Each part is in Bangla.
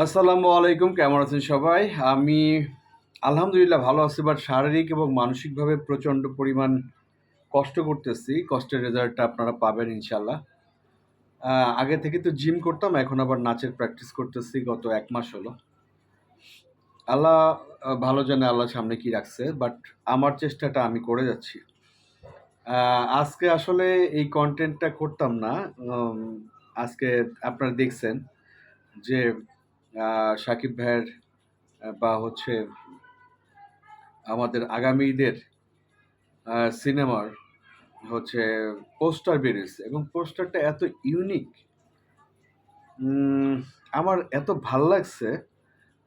আসসালামু আলাইকুম, কেমন আছেন সবাই? আমি আলহামদুলিল্লাহ ভালো আছি বাট শারীরিক এবং মানসিকভাবে প্রচণ্ড পরিমাণ কষ্ট করতেছি। কষ্টের রেজাল্টটা আপনারা পাবেন ইনশাল্লাহ আগে থেকে তো জিম করতাম, এখন আবার নাচের প্র্যাকটিস করতেছি, গত এক মাস হলো। আল্লাহ ভালো জানে আল্লাহ সামনে কি রাখছে বাট আমার চেষ্টাটা আমি করে যাচ্ছি। আজকে আসলে এই কন্টেন্টটা করতাম না আজকে আপনারা দেখছেন যে সাকিব ভাইয়ের বা হচ্ছে আমাদের আগামী ঈদের সিনেমার হচ্ছে পোস্টার বেরিয়েছে এবং পোস্টারটা এত ইউনিক আমার এত ভালো লাগছে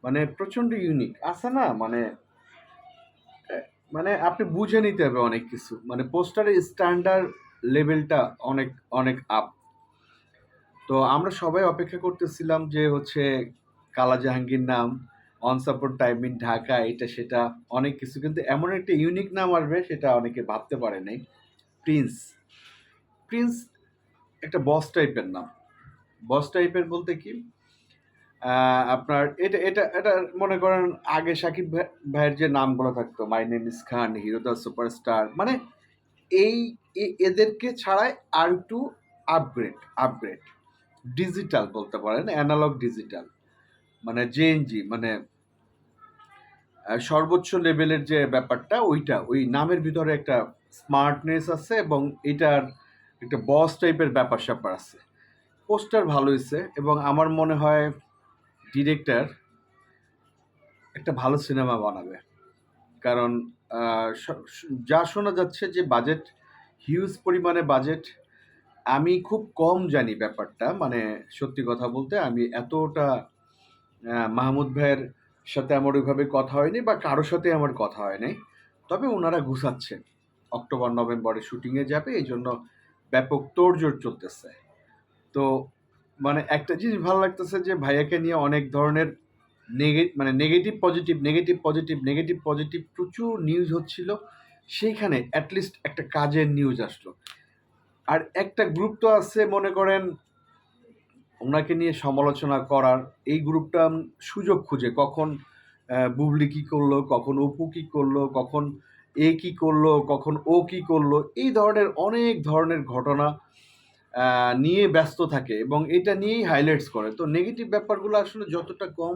মানে প্রচণ্ড ইউনিক আছে না মানে মানে আপনি বুঝে নিতে হবে অনেক কিছু। মানে পোস্টারের স্ট্যান্ডার্ড লেভেলটা অনেক অনেক আপ তো আমরা সবাই অপেক্ষা করতেছিলাম যে হচ্ছে কালা জাহাঙ্গীর নাম on support time in Dhaka এটা সেটা অনেক কিছু। কিন্তু এমন একটা ইউনিক নাম আসবে সেটা অনেকে ভাবতে পারে নাই। প্রিন্স প্রিন্স একটা বস টাইপের নাম। বস টাইপের বলতে কি? আপনার এটা এটা এটা মনে করেন আগে সাকিব ভাই- ভাইয়ের যে নামগুলো থাকতো my name is Khan hero the superstar মানে এই এদেরকে ছাড়াই আর একটু আপগ্রেড আপগ্রেড ডিজিটাল বলতে পারেন অ্যানালগ ডিজিটাল মানে জেএনজি মানে সর্বোচ্চ লেভেলের যে ব্যাপারটা, ওইটা, ওই নামের ভিতরে একটা স্মার্টনেস আছে এবং এটার একটা বস টাইপের ব্যাপার স্যাপার আছে। পোস্টার ভালো হয়েছে এবং আমার মনে হয় ডিরেক্টর একটা ভালো সিনেমা বানাবে। কারণ যা শোনা যাচ্ছে যে বাজেট হিউজ পরিমাণে বাজেট আমি খুব কম জানি ব্যাপারটা। মানে সত্যি কথা বলতে আমি এতটা মাহমুদ ভাইয়ের সাথে আমার ওইভাবে কথা হয়নি বা কারোর সাথে আমার কথা হয়নি। তবে ওনারা ঘুষাচ্ছেন অক্টোবর, নভেম্বরে শুটিংয়ে যাবে, এই জন্য ব্যাপক তোড়জোড় চলতেছে। তো মানে একটা জিনিস ভালো লাগতেছে যে ভাইয়াকে নিয়ে অনেক ধরনের মানে negative positive negative positive negative positive প্রচুর নিউজ হচ্ছিল। সেইখানে অ্যাটলিস্ট একটা কাজের নিউজ আসলো। আর একটা গ্রুপ তো আছে, মনে করেন ওনাকে নিয়ে সমালোচনা করার এই গ্রুপটা সুযোগ খুঁজে, কখন বুবলি কী করল, কখন অপু কি করল, কখন এ কি করল, কখন ও কি করল, এই ধরনের অনেক ধরনের ঘটনা নিয়ে ব্যস্ত থাকে এবং এটা নিয়েই হাইলাইটস করে। তো নেগেটিভ ব্যাপারগুলো আসলে যতটা কম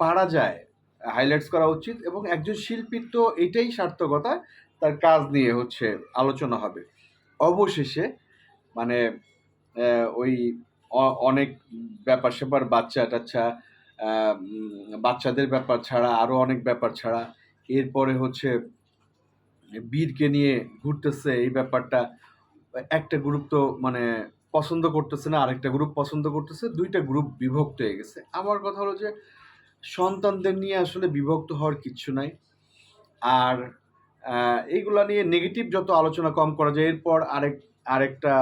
পারা যায় হাইলাইটস করা উচিত এবং একজন শিল্পীর তো এটাই সার্থকতা, তার কাজ নিয়ে হচ্ছে আলোচনা হবে। অবশেষে মানে ওই অনেক ব্যাপার স্যাপার বাচ্চা টাচ্চা বাচ্চাদের ব্যাপার ছাড়া আরও অনেক ব্যাপার ছাড়া। এরপরে হচ্ছে বীরকে নিয়ে ঘুরতেছে এই ব্যাপারটা। একটা গ্রুপ তো মানে পছন্দ করতেছে না, আরেকটা গ্রুপ পছন্দ করতেছে, দুইটা গ্রুপ বিভক্ত হয়ে গেছে। আমার কথা হলো যে, সন্তানদের নিয়ে আসলে বিভক্ত হওয়ার কিচ্ছু নাই। আর এইগুলা নিয়ে নেগেটিভ যত আলোচনা কম করা যায়, এরপর আরেক, আরেকটা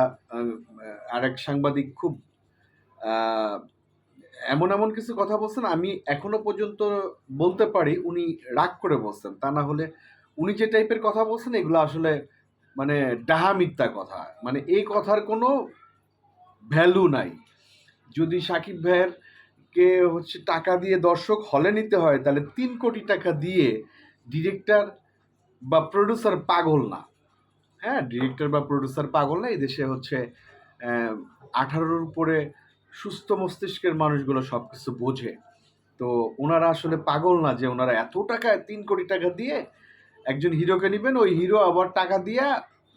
আরেক সাংবাদিক খুব এমন এমন কিছু কথা বলছেন, আমি এখনও পর্যন্ত বলতে পারি, উনি রাগ করে বলছেন। তা না হলে উনি যে টাইপের কথা বলছেন, এগুলো আসলে মানে ডাহা মিথ্যা কথা। মানে এই কথার কোনো ভ্যালু নাই। যদি সাকিব ভাইয়ের কে হচ্ছে টাকা দিয়ে দর্শক হলে নিতে হয়, তাহলে তিন কোটি টাকা দিয়ে ডিরেক্টর বা প্রডিউসার পাগল না। হ্যাঁ ডিরেক্টর বা প্রডিউসার পাগল না, এই দেশে হচ্ছে আঠারোর উপরে সুস্থ মস্তিষ্কের মানুষগুলো সব কিছু বোঝে। তো ওনারা আসলে পাগল না যে ওনারা এত টাকা, তিন কোটি টাকা দিয়ে একজন হিরোকে নেবেন, ওই হিরো আবার টাকা দিয়ে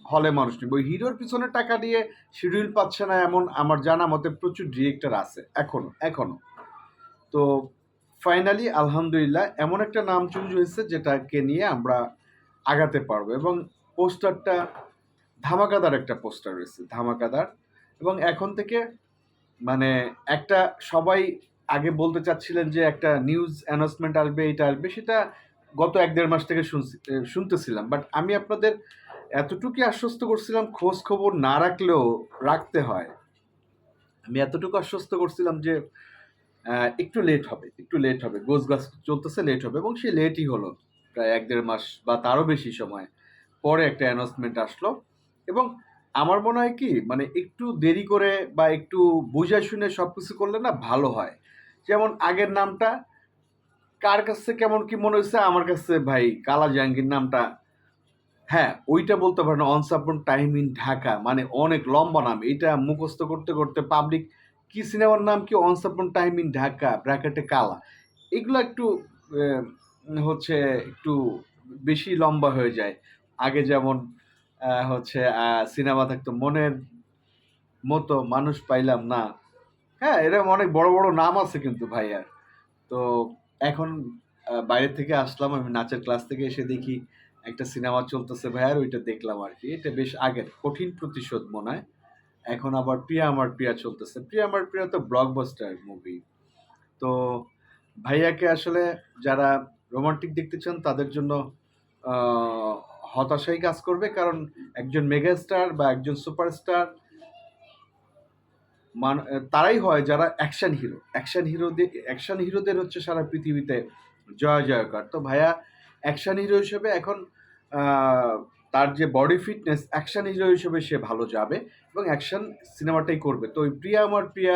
হলে মানুষ নেবে। ওই হিরোর পিছনে টাকা দিয়ে শিডিউল পাচ্ছে না এমন আমার জানা মতে প্রচুর ডিরেক্টর আছে, এখনও এখনও। তো ফাইনালি আলহামদুলিল্লাহ এমন একটা নাম চুজ হয়েছে যেটাকে নিয়ে আমরা আগাতে পারব এবং পোস্টারটা ধামাকাদার একটা পোস্টার রয়েছে, ধামাকাদার। এবং এখন থেকে মানে একটা সবাই আগে বলতে চাচ্ছিলেন যে একটা নিউজ অ্যানাউন্সমেন্ট আসবে, এটা আসবে, সেটা গত এক দেড় মাস থেকে শুনতেছিলাম। বাট আমি আপনাদের এতটুকু আশ্বস্ত করছিলাম, খোঁজ খবর না রাখলেও রাখতে হয়। আমি এতটুকু আশ্বস্ত করছিলাম যে একটু লেট হবে, একটু লেট হবে। গোছ গাছ চলতেছে লেট হবে, এবং সেই লেটই হলো প্রায় এক দেড় মাস বা তারও বেশি সময় পরে একটা অ্যানাউন্সমেন্ট আসলো। এবং আমার মনে হয় কি মানে একটু দেরি করে বা একটু বুঝে শুনে সব কিছু করলে না ভালো হয়। যেমন আগের নামটা, কার কাছে কেমন কি মনে হচ্ছে আমার কাছে ভাই কালা জাহাঙ্গীর নামটা। হ্যাঁ ওইটা বলতে পারেন অনস আপন টাইম ইন ঢাকা মানে অনেক লম্বা নাম। এটা মুখস্থ করতে করতে পাবলিক কি সিনেমার নাম কি? অনস আপন টাইম ইন ঢাকা ব্র্যাকেটে কালা। এগুলো একটু হচ্ছে একটু বেশি লম্বা হয়ে যায়। আগে যেমন হচ্ছে সিনেমা থাকতো, মনের মতো মানুষ পাইলাম না। হ্যাঁ এরকম অনেক বড় বড় নাম আছে কিন্তু ভাইয়ার তো এখন বাইরে থেকে আসলাম, আমি নাচের ক্লাস থেকে এসে দেখি একটা সিনেমা চলতেছে ভাইয়ার, ওইটা দেখলাম আর কি। এটা বেশ আগের, কঠিন প্রতিশোধ মনে হয়। এখন আবার প্রিয়া আমার প্রিয়া চলতেছে। প্রিয়া আমার প্রিয়া তো ব্লকবাস্টার মুভি তো ভাইয়াকে আসলে যারা রোমান্টিক দেখতে চান, তাদের জন্য হতাশাই কাজ করবে, কারণ একজন মেগাস্টার বা একজন সুপারস্টার মান তারাই হয় যারা অ্যাকশন হিরো। অ্যাকশন হিরোদের অ্যাকশন হিরোদের হচ্ছে সারা পৃথিবীতে জয় জয়কার। তো ভাইয়া, অ্যাকশন হিরো হিসেবে এখন তার যে বডি ফিটনেস, অ্যাকশন হিরো হিসেবে সে ভালো যাবে এবং অ্যাকশন সিনেমাটাই করবে। তো ওই প্রিয়া আমার প্রিয়া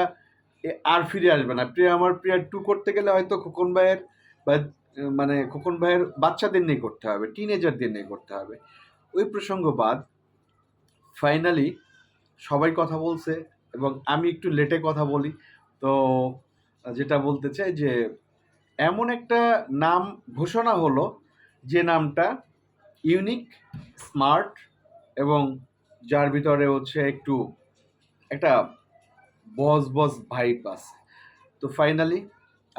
আর ফিরে আসবে না। প্রিয়া আমার প্রিয়া টু করতে গেলে হয়তো খোকন ভাইয়ের বা মানে খোকন ভাইয়ের বাচ্চাদের নিয়ে করতে হবে টিনেজারদের নিয়ে করতে হবে। ওই প্রসঙ্গ বাদ ফাইনালি সবাই কথা বলছে এবং আমি একটু লেটে কথা বলি। তো যেটা বলতে চাই যে, এমন একটা নাম ঘোষণা হলো যে নামটা ইউনিক স্মার্ট এবং যার ভিতরে হচ্ছে একটু একটা বস বস ভাইব আছে। তো ফাইনালি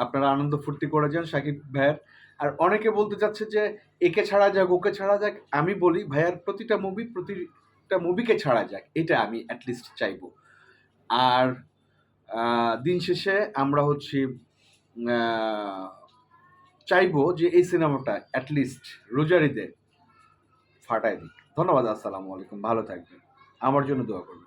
আপনারা আনন্দ ফুর্তি করে যান সাকিব ভাইয়ের। আর অনেকে বলতে চাচ্ছে যে, একে ছাড়া যাক, ওকে ছাড়া যাক, আমি বলি ভাইয়ার প্রতিটা মুভি প্রতিটা মুভিকে ছাড়া যাক, এটা আমি অ্যাটলিস্ট চাইব। আর দিন শেষে আমরা হচ্ছে চাইব যে এই সিনেমাটা অ্যাটলিস্ট রোজারিতে ফাটাই দিক। ধন্যবাদ, আসসালামু আলাইকুম, ভালো থাকবেন। আমার জন্য দোয়া করবেন।